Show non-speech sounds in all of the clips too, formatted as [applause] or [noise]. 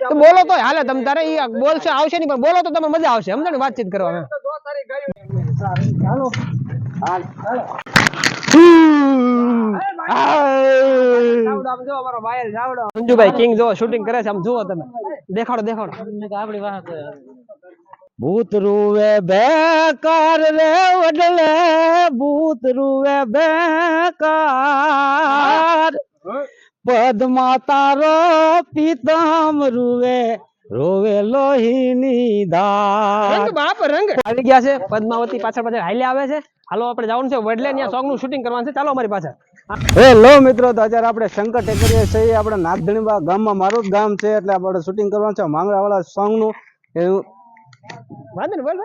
તો બોલો તો હાલે તમ તારે ઈ બોલશે આવશે નહીં પણ બોલો તો તમે મજા આવશે સમજો ને વાતચીત ચાવડો મંજુભાઈ કિંગ જો શૂટિંગ કરે છે આમ જુઓ તમે. દેખાડો દેખાડો. આપડી વાત ભૂત રૂવે બેકાર રે વડલે ભૂત રૂવે બેકાર. પદ્મા તારો પિતામ રૂવે રોવે લોહીની બાપ રંગ. આવી ગયા છે પદ્માવતી પાછળ પાછળ હાઈલે આવે છે. હાલો આપણે જવાનું છે વડલે ત્યાં સોંગનું શૂટિંગ કરવાનું છે. ચાલો અમારી પાછળ. હેલો મિત્રો તો અત્યારે આપણે શંકર ટેકરીએ છીએ. આપણે નાગધણીબા ગામમાં મારું જ ગામ છે એટલે આપણે શૂટિંગ કરવાનું છે. માંગરાવાળા સોંગનું એવું વાંધો બોલ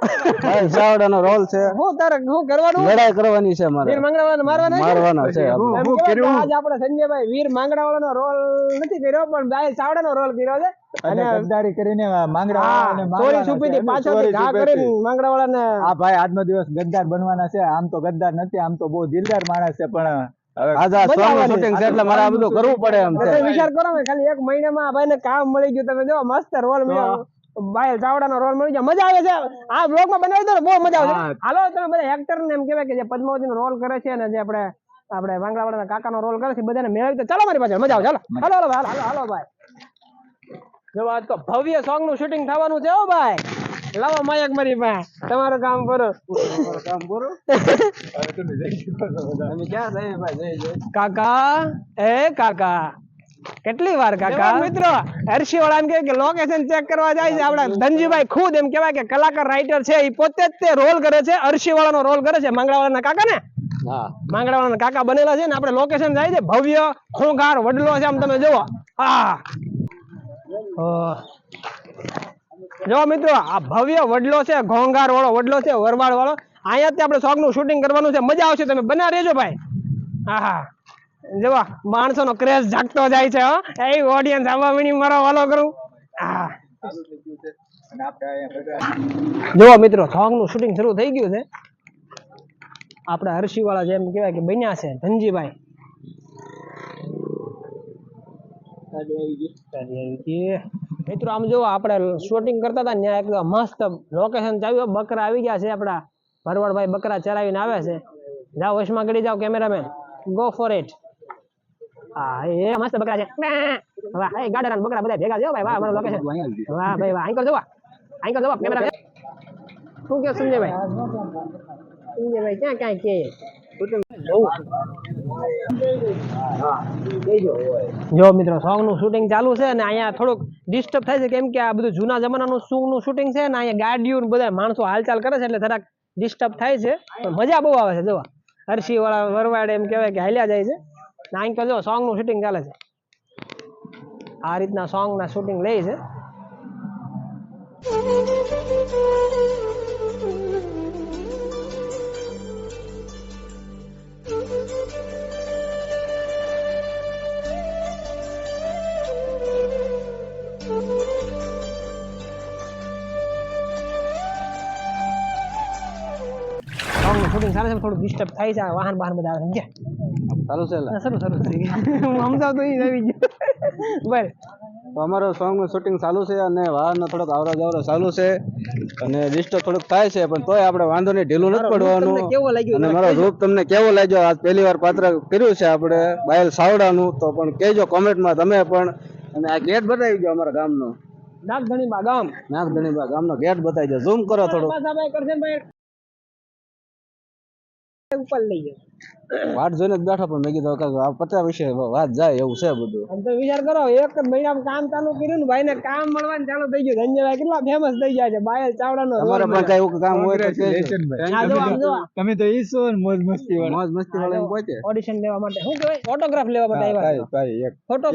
ભાઈ ચાવડાનો રોલ છે. હું તારે હું કરવાનું? લડાઈ કરવાની છે મારે. વીર માંગડાવાળાને મારવાના મારવાના છે આપણે. એમ આજ આપણે સંજયભાઈ વીર માંગડાવાળાનો રોલ નથી કર્યો પણ ભાઈ ચાવડાનો રોલ કર્યો છે. અને ગદ્દારી કરીને માંગડા હા, ચોરી પાછળથી ઘા કરીને માંગડાવાળાને આ ભાઈ આજનો દિવસ ગદ્દાર બનવાના છે. આમ તો ગદ્દાર નથી આમ તો બહુ દિલદાર માણસ છે પણ હવે આજે આ સોંગનું શૂટિંગ છે એટલે મારે આ બધું કરવું પડે એમ છે. વિચાર કરો ને ખાલી એક મહિનામાં ભાઈ ભાઈને કામ મળી ગયું. તમે જો મસ્ત રોલ મળ્યો. ભાઈ ચાવડાનો રોલ મળી જાય મજા આવે છે. આ બ્લોગમાં બનાવી દો ને બહુ મજા આવે છે. હાલો તમે બધા એક્ટર ને એમ કહેવાય કે જે પદ્માવતી નો રોલ કરે છે ને જે આપણે આપણે માંગડાવાળાના કાકાનો રોલ કરે છે બધાને મેળવી તો ચાલો મારી પાછળ મજા આવે ચાલો. હાલો હાલો હાલો હાલો હાલો ભાઈ. જો આજ તો ભવ્ય સોંગનું શૂટિંગ થવાનું છે હો ભાઈ. લાવો માયક મારી પાસે. તમારું કામ કરો. કામ કરો. [laughs] અમે ક્યાં જઈએ ભાઈ? કાકા એ કાકા. કેટલી વાર કાકા? મિત્રો હર્ષી વાળા એમ કે લોકેશન ચેક કરવા જાય છે આપડા ધનજીભાઈ ખુદ એમ કેવાય કે કલાકાર રાઇટર છે એ પોતે જ તે રોલ કરે છે હર્ષી વાળાનો રોલ કરે છે માંગડાવાળાના કાકા ને? હા. માંગડાવાળાના કાકા બનેલા છે ને આપણે લોકેશન જાય છે ભવ્ય ખૂંખાર વડલો છે આમ તમે જુઓ. આ જો મિત્રો આ ભવ્ય વડલો છે ઘોંઘાર વાળો વડલો છે વરવાડ વાળો અહીંયા આપણે સોંગનું શૂટિંગ કરવાનું છે મજા આવશે તમે બના રહેજો ભાઈ. આહા. જોવા માણસો નો ક્રેઝ જાગતો જાય છે, હો. એ ઓડિયન્સ આવવા વીણી મારો વાલો કરું. હા. જુઓ મિત્રો સોંગનું શૂટિંગ શરૂ થઈ ગયું છે. આપણા હર્ષી વાળા જેમ કહેવાય કે બન્યા છે, ધનજીભાઈ. મિત્રો, આમ જો આપણે શૂટિંગ કરતા હતા ત્યાં એકદમ મસ્ત લોકેશન ચાવ્યું બકરા આવી ગયા છે આપણા ભરવાડભાઈ બકરા ચરાવીને આવે છે. જાઓ, વશમાં ગળી જાઓ કેમેરામેન ગો ફોર ઇટ હા એ મસ્ત બકરા છે. વાહ એ ગાડા બકરા બધા ભેગા જો ભાઈ વાહ અમારું લોકેશન વાહ ભાઈ વાહ અહીં કર જવા અહીં કર જવા કેમેરા શું કે સંજયભાઈ? સંજયભાઈ ક્યાં ક્યાં કે? જો મિત્રો સોંગનું શૂટિંગ ચાલુ છે અને અહીંયા થોડુંક ડિસ્ટર્બ થાય છે કેમ કે આ બધું જૂના જમાનાનું સોંગનું શૂટિંગ છે અને અહીંયા ગાડીઓ બધા માણસો હાલચાલ કરે છે એટલે થોડાક ડિસ્ટર્બ થાય છે. પણ મજા બહુ આવે છે જોવા હર્ષી વાળા વરવાડ એમ કહેવાય કે હાલ્યા જાય છે. ને તો જો સોંગનું શૂટિંગ ચાલે છે. આ રીતના સોંગ ના શૂટિંગ લે છે. સોંગનું શૂટિંગ ચાલે છે, થોડું ડિસ્ટર્બ થાય છે વાહન બહાર બધા સમજ્યા? ચાલુ છે સારું શરૂ થઈ ગયું હું સમજાવ તો આવી ગયો. બરાબર. તો અમારો સોંગનું શૂટિંગ ચાલુ છે અને વાહનનો થોડોક આવરો જાવરો ચાલુ છે અને ડિસ્ટર્બ થોડુંક થાય છે પણ તોય આપણે વાંધો નહીં ઢીલું નથી પડવાનું. કેવો લાગ્યો? અને મારો રૂપ તમને કેવો લાગ્યો? આજ પહેલી વાર પાત્ર કર્યું છે આપણે બાયલ સાવડાનું. તો પણ કહેજો કોમેન્ટમાં તમે પણ. અને આ ગેટ બતાવી દો અમારા ગામનો. નાગધણીબા ગામ. નાગધણીબા ગામનો ગેટ બતાવી દો ઝૂમ કરો થોડું ઉપર લઈ ગયો વાટ જોઈને જ બેઠો પણ મેં કીધું કે આ પત્યા વિશે વાત જાય એવું છે બધું. આમ તો વિચાર કરો એક મહિનામાં કામ ચાલુ કર્યું ને ભાઈ ને કામ મળવાનું ચાલુ થઈ ગયું. ધન્યવાદ કેટલા ફેમસ થઈ ગયા છે બાયલ ચાવડાનો તમારે પણ કઈ એવું કામ હોય તો કહેજો. તમે તો ઈ છો મોજ મસ્તી વાળા. મોજ મસ્તી વાળા એમ પહોંચે. ઓડિશન લેવા માટે. શું કહેવાય? ફોટોગ્રાફ લેવા માટે આવ્યા ભાઈ ભાઈ એક ફોટો.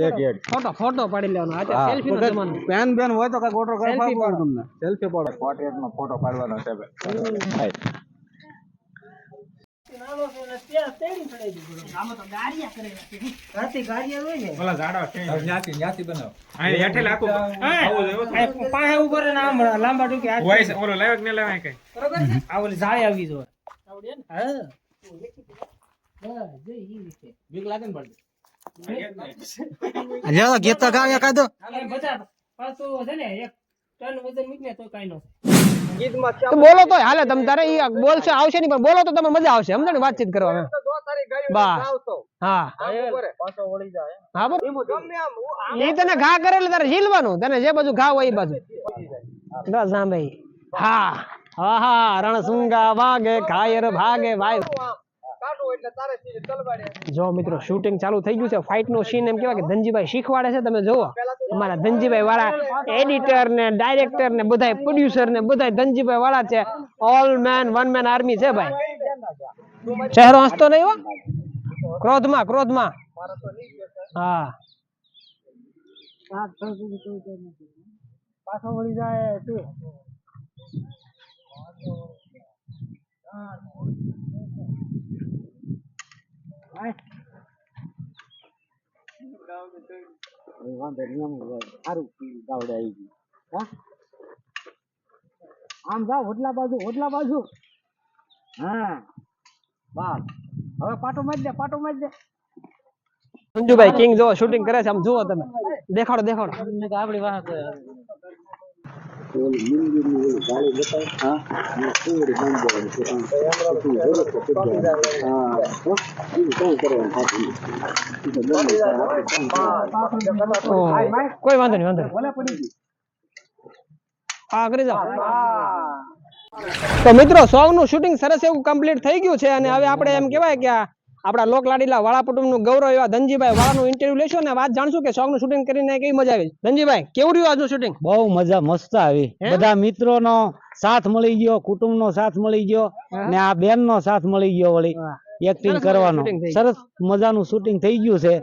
ફોટો ફોટો પાડી લેવાનો. આ સેલ્ફી નો જમાનો. પેન બેન હોય તો કંઈક ઓટોગ્રાફ આપો પાડો. તમને. સેલ્ફી પાડો. પોર્ટ્રેટ નો ફોટો પાડવાનો છે ભાઈ પાસે ઉપર ને. આમ લાંબા ટૂંકે હાથ વોઇસ ઓલો લાવ્યો કે ન લાવ્યો કઈ. આ ઓલી જાળી આવી જોઈએ હા. બસ, જો ઈ રીતે. લ્યો ગીત તો ગાવ એકાદો પાછું છે ને એક ટન વજન મૂકીને તો કાંઈ નો તો બોલો તો હાલે તમ તારે ઈ બોલશે આવશે નહીં પણ બોલો તો તમે મજા આવશે સમજો ને વાતચીત કરવા એમ. જો તારી ગાયું બસ. ગાવતો. હા. તને ઘા કરે એટલે તારે ઝીલવાનું તને જે બાજુ ઘા હોય એ બાજુ. બસ હા ભાઈ. હા. હા હા રણસુંગા વાગે ખાયર ભાગે ભાઈ આમ કાઢું એટલે તારે સીધી તલવારે. જો મિત્રો શૂટિંગ ચાલુ થઈ ગયું છે. ફાઇટનું સીન એમ કેવાય કે ધનજીભાઈ શીખવાડે છે. તમે જોવો અમારા ધનજીભાઈ વાળા એડિટર ને ડાયરેક્ટર ને, બધાય પ્રોડ્યુસર ને, બધાય ધનજીભાઈ વાળા છે. All man one man army છે ભાઈ. ચહેરો હસતો નહીં હો. ક્રોધમાં ક્રોધમાં. હા. પાછો વળી જાય તું આમ જાઓ હોટલા બાજુ હોટલા બાજુ. હા બસ. હવે પાટો મારી દે પાટો મારી દે. સંજુભાઈ કિંગ જો શૂટિંગ કરે છે આમ જુઓ તમે. દેખાડો દેખાડો. આપડી વાત ઓહો. કોઈ વાંધો નહીં વાંધો હા કરી જાઓ તો મિત્રો સોંગનું શૂટિંગ સરસ એવું કમ્પ્લીટ થઈ ગયું છે અને હવે આપણે એમ કહેવાય કે આ આપણા લોકલાડીલા વાળા કુટુંબનું ગૌરવ એવા ધનજીભાઈ વાળાનું ઇન્ટરવ્યુ લેશો ને વાત જાણશું કે સોંગનું શૂટિંગ કરીને કેવી મજા આવી? ધનજીભાઈ કેવું રહ્યું આજનું શૂટિંગ બહુ મજા મસ્ત આવી? બધા મિત્રોનો સાથ મળી ગયો કુટુંબનો સાથ મળી ગયો ને આ બેનનો સાથ મળી ગયો વળી. એક્ટિંગ કરવાનો. સરસ મજાનું શૂટિંગ થઈ ગયું છે.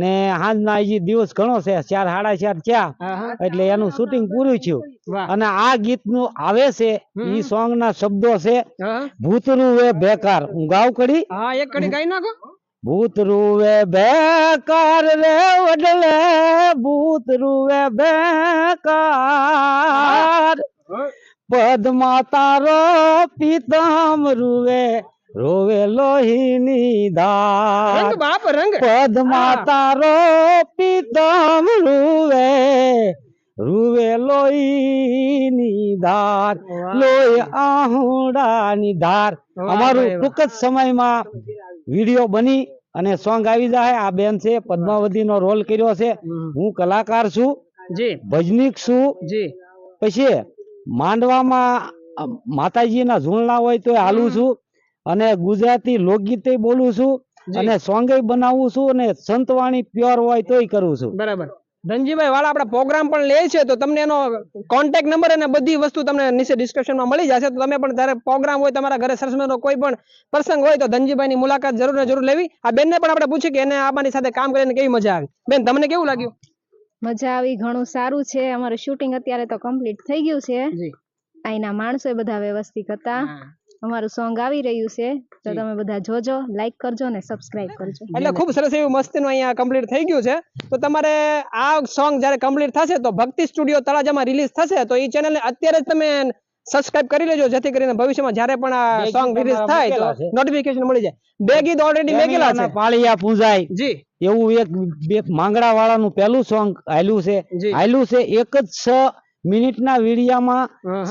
ને સાંજના હજી દિવસ ઘણો છે ચાર સાડા ચાર થયા. એટલે એનું શૂટિંગ પૂરું થયું. અને આ ગીતનું આવે છે ઈ સોંગ ના શબ્દો છે ભૂત રૂવે બેકાર. હું ગાવ કડી હા એક કડી ગાઈ નાખો. ભૂત રૂવે બેકાર રે વડલે ભૂત રૂવે બેકાર. પદ માતા રો પિતામ રૂવે રોવે લોહીની ધાર રંગ બાપ રંગ. પદમાં. તારો પિતામ રૂવે રૂવે લોહીની ધાર. લોહી આહુડાની ધાર. અમારું ટૂંક જ સમયમાં વીડિયો બની અને સોંગ આવી જાય. આ બેન છે પદ્માવતી નો રોલ કર્યો છે. હું કલાકાર છું જી. ભજનીક છું. જી. પછી માંડવામાં માતાજીના ઝૂલના હોય તો હાલું છું. અને ગુજરાતી લોકગીતે બોલું છું. અને સોંગે બનાવું છું અને સંતવાણી પ્યોર હોય તોય કરું છું. બરાબર. ધનજીભાઈ વાળા આપણા પ્રોગ્રામ પણ લે છે તો તમને એનો કોન્ટેક્ટ નંબર અને બધી વસ્તુ તમને નીચે description મળી જશે. તો તમે પણ જ્યારે પ્રોગ્રામ હોય તમારા ઘરે સરસમેનો કોઈ પણ પ્રસંગ હોય તો ધનજીભાઈની મુલાકાત જરૂર ને જરૂર લેવી. આ બેનને પણ આપણે પૂછ્યું કે એને આમાંની સાથે કામ કરીને કેવી મજા આવી? બેન તમને કેવું લાગ્યું? મજા આવી ઘણું સારું છે. અમારું શૂટિંગ અત્યારે તો કમ્પ્લીટ થઈ ગયું છે. જી. અહીંના માણસો બધા વ્યવસ્થિત હતા. અમારું સોંગ આવી રહ્યું છે તો તમે બધા જોજો લાઈક કરજો ને સબસ્ક્રાઇબ કરજો. એટલે ખૂબ સરસ એવું મસ્તીનું અહીંયા કમ્પ્લીટ થઈ ગયું છે. તો તમારે આ સોંગ જ્યારે કમ્પ્લીટ થશે તો ભક્તિ સ્ટુડિયો તળાજામાં રિલીઝ થશે તો એ ચેનલને અત્યારે જ તમે સબસ્ક્રાઇબ કરી લેજો જેથી કરીને ભવિષ્યમાં જ્યારે પણ આ સોંગ રિલીઝ થાય તો નોટિફિકેશન મળી જાય. બે ગીત ઓલરેડી મેકેલા છે. પાળિયા પૂંજાય. જી. એવું એક બે માંગડા વાળાનું પહેલું સોંગ આયલું છે. આયલું છે એક જ છ મિનિટના વિડીયામાં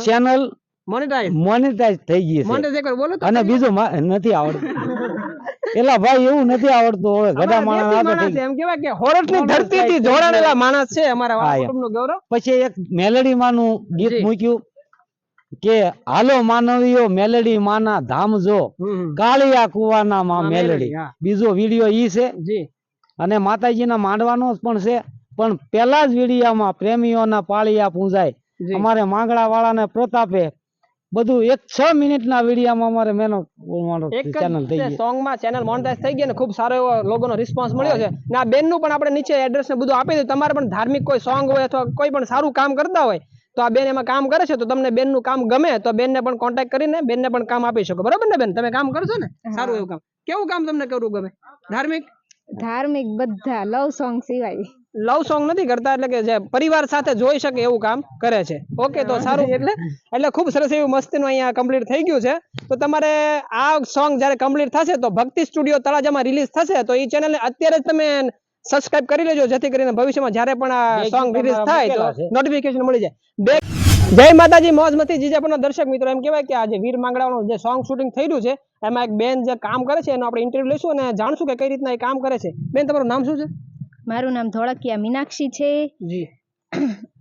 ચેનલ મોનેટાઈઝ થઈ ગઈ છે. મોનેટાઇઝ એકવાર બોલો અને બીજું નથી આવડતું. એલા ભાઈ એવું નથી આવડતું હવે ગધા માણસ દેશી આ તો માણસ થઈ છે, એમ કહેવાય કે હોરઠની મોનેટાઇઝ ધરતીથી થઈ જોડાણેલા માણસ છે અમારા હા, વાળા ગૌરવ. પછી એક મેલેડી માનું ગીત મૂક્યું કે હાલો માનવીઓ મેલેડી માના ધામ જો. કાળિયા કુવાના માં મેલડી. બીજો વીડિયો ઈ છે. જી. અને માતાજીના માંડવાનો જ પણ છે. પણ પેલા જ વિડિયામાં પ્રેમીઓના પાળિયા પૂંજાય. અમારે માંગડા વાળાને પ્રતાપે બધું એક છ મિનિટના વિડીયામાં અમારે મેનો મારો ચેનલ થઈ ગઈ સોંગમાં ચેનલ મોનેટાઇઝ થઈ ગઈ ને ખૂબ સારો એવો લોગોનો રિસ્પોન્સ મળ્યો છે. ને આ બેનનું પણ આપણે નીચે એડ્રેસ ને બધું આપી દીધું તમારે પણ ધાર્મિક કોઈ સોંગ હોય અથવા કોઈ પણ સારું કામ કરતા હોય તો આ બેન એમાં કામ કરે છે. તો તમને બેનનું કામ ગમે તો બેનને પણ કોન્ટેક્ટ કરીને બેનને પણ કામ આપી શકો. બરાબર ને બેન? તમે કામ કરશો ને? સારું એવું કામ. કેવું કામ તમને કરવું ગમે? ધાર્મિક? ધાર્મિક બધા લવ સોંગ સિવાય. લવ સોંગ નથી કરતા એટલે કે જે પરિવાર સાથે જોઈ શકે એવું કામ કરે છે. ઓકે તો સારું. એટલે એટલે ખૂબ સરસ એવું મસ્તીનું અહીંયા કમ્પ્લીટ થઈ ગયું છે. તો તમારે આ સોંગ જ્યારે કમ્પ્લીટ થશે તો ભક્તિ સ્ટુડિયો તળાજામાં રિલીઝ થશે તો એ ચેનલને અત્યારે જ તમે સબસ્ક્રાઇબ કરી લેજો જેથી કરીને ભવિષ્યમાં જ્યારે પણ આ સોંગ રિલીઝ થાય તો નોટિફિકેશન મળી જાય. બે જય માતાજી મોજ મસ્તી. જીજાપુરના દર્શક મિત્રો એમ કહેવાય કે આજે વીર માંગડાનું જે સોંગ શૂટિંગ થઈ રહ્યું છે એમાં એક બેન જે કામ કરે છે એનો આપણે ઇન્ટરવ્યુ લઈશું અને જાણશું કે કઈ રીતના એ કામ કરે છે. બેન તમારું નામ શું છે? મારું નામ ધોળકિયા મીનાક્ષી છે. જી.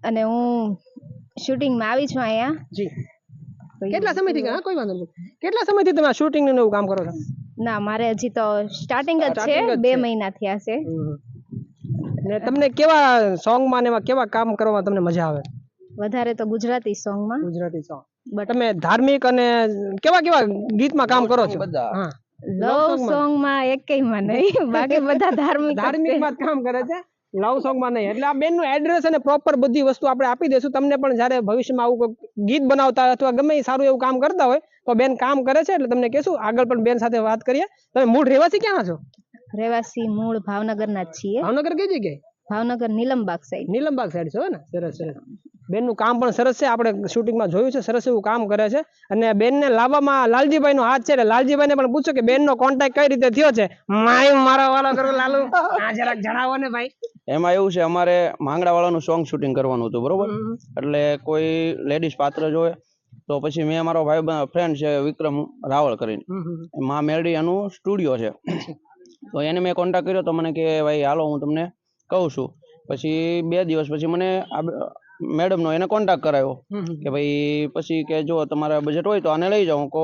અને હું શૂટિંગમાં આવી છું અહીંયા. જી. કેટલા સમયથી હા કોઈ વાંધો નહીં. કેટલા સમયથી તમે આ શૂટિંગ ને કામ કરો છો? ના મારે હજી તો સ્ટાર્ટિંગ જ છે. બે. મહિના થયા છે. ને તમને કેવા સોંગમાં ને એવા કેવા કામ કરવામાં તમને મજા આવે? વધારે તો ગુજરાતી સોંગમાં. ગુજરાતી સોંગ. તમે ધાર્મિક અને કેવા કેવા ગીતમાં કામ કરો છો? બધા. હા. લવ સોંગમાં એકેયમાં નહીં. [laughs] બાકી બધા ધાર્મિક ધાર્મિકમાં કામ કરે છે? લવ સોંગમાં નહીં. એટલે આ બેનનું એડ્રેસ અને પ્રોપર બધી વસ્તુ આપણે આપી દઈશું. તમને પણ જ્યારે ભવિષ્યમાં આવું ગીત બનાવતા હોય અથવા ગમે એ સારું એવું કામ કરતા હોય તો બેન કામ કરે છે. એટલે તમને કહેશું આગળ પણ બેન સાથે વાત કરીએ. તમે મૂળ રહેવાસી ક્યાં છો? રહેવાસી મૂળ ભાવનગરના જ છીએ. ભાવનગર કઈ જગ્યાએ? ભાવનગર નીલમબાગ સાઈડ નીલમબાગ સાઈડ છે ને? સરસ સરસ. બેનનું કામ પણ સરસ છે. આપણે શૂટિંગમાં જોયું છે સરસ એવું કામ કરે છે. અને બેનને લાવવામાં લાલજીભાઈ નો હાથ છે એટલે લાલજીભાઈને પણ પૂછો કે બેનનો કોન્ટેક્ટ કઈ રીતે થયો છે? માય મારા વાળો કરો લાલુ. આ જરાક જણાવો ને ભાઈ. એમાં એવું છે અમારે માંગડા વાળાનું સોંગ શૂટિંગ કરવાનું હતું બરોબર? એટલે કોઈ લેડીઝ પાત્ર જોવે તો પછી મેં મારો ભાઈ ફ્રેન્ડ છે વિક્રમ રાવળ કરીને. મા મેરડી એનું સ્ટુડિયો છે. તો એને મેં કોન્ટેક્ટ કર્યો તો મને કે ભાઈ હાલો હું તમને કહું છું. પછી બે દિવસ પછી મને મેડમનો એને કોન્ટેક્ટ કરાવ્યો કે ભાઈ પછી કે જો તમારા બજેટ હોય તો આને લઈ જાઉં. કો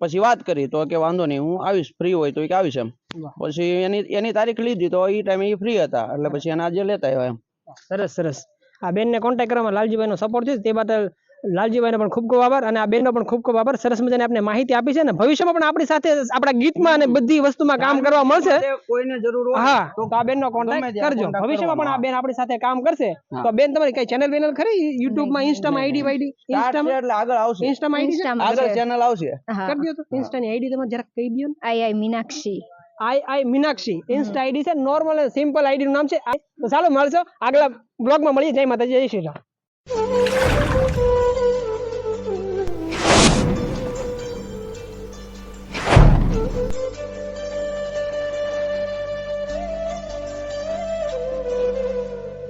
પછી વાત કરી તો કે વાંધો નહીં હું આવીશ ફ્રી હોય તો કે આવીશ એમ. પછી એની એની તારીખ લીધી તો એ ટાઈમે એ ફ્રી હતા. એટલે પછી એને આજે લેતા આવ્યા એમ. સરસ સરસ. આ બેનને કોન્ટેક્ટ કરવામાં લાલજીભાઈનો સપોર્ટ છે તે બદલ લાલજીભાઈનો પણ ખૂબ ખૂબ આભાર અને આ બેનનો પણ ખૂબ ખૂબ આભાર. સરસ મજાની આપને માહિતી આપી છે અને ભવિષ્યમાં પણ આપણી સાથે આપણા ગીતમાં અને બધી વસ્તુમાં કામ કરવા મળશે. કોઈને જરૂર હોય હા તો આ બેનનો કોન્ટેક્ટ કરજો. ભવિષ્યમાં પણ આ બેન આપણી સાથે કામ કરશે. તો બેન તમારી કઈ ચેનલ વેનલ ખરી? YouTube માં ઇન્સ્ટામાં આઈડી વાઈડી છે એટલે આગળ આવશે. ઇન્સ્ટામાં આઈડી ઇન્સ્ટામાં આગળ ચેનલ આવશે. હા. કરી દો તો. ઇન્સ્ટાની આઈડી તમે જરાક કહી દો I I Meenakshi. I I Meenakshi. Insta ID છે. નોર્મલ સિમ્પલ આઈડી નું નામ છે. તો ચાલો મળશો. આગલા બ્લોગમાં મળીએ. જય માતાજી જય શ્રી રામ.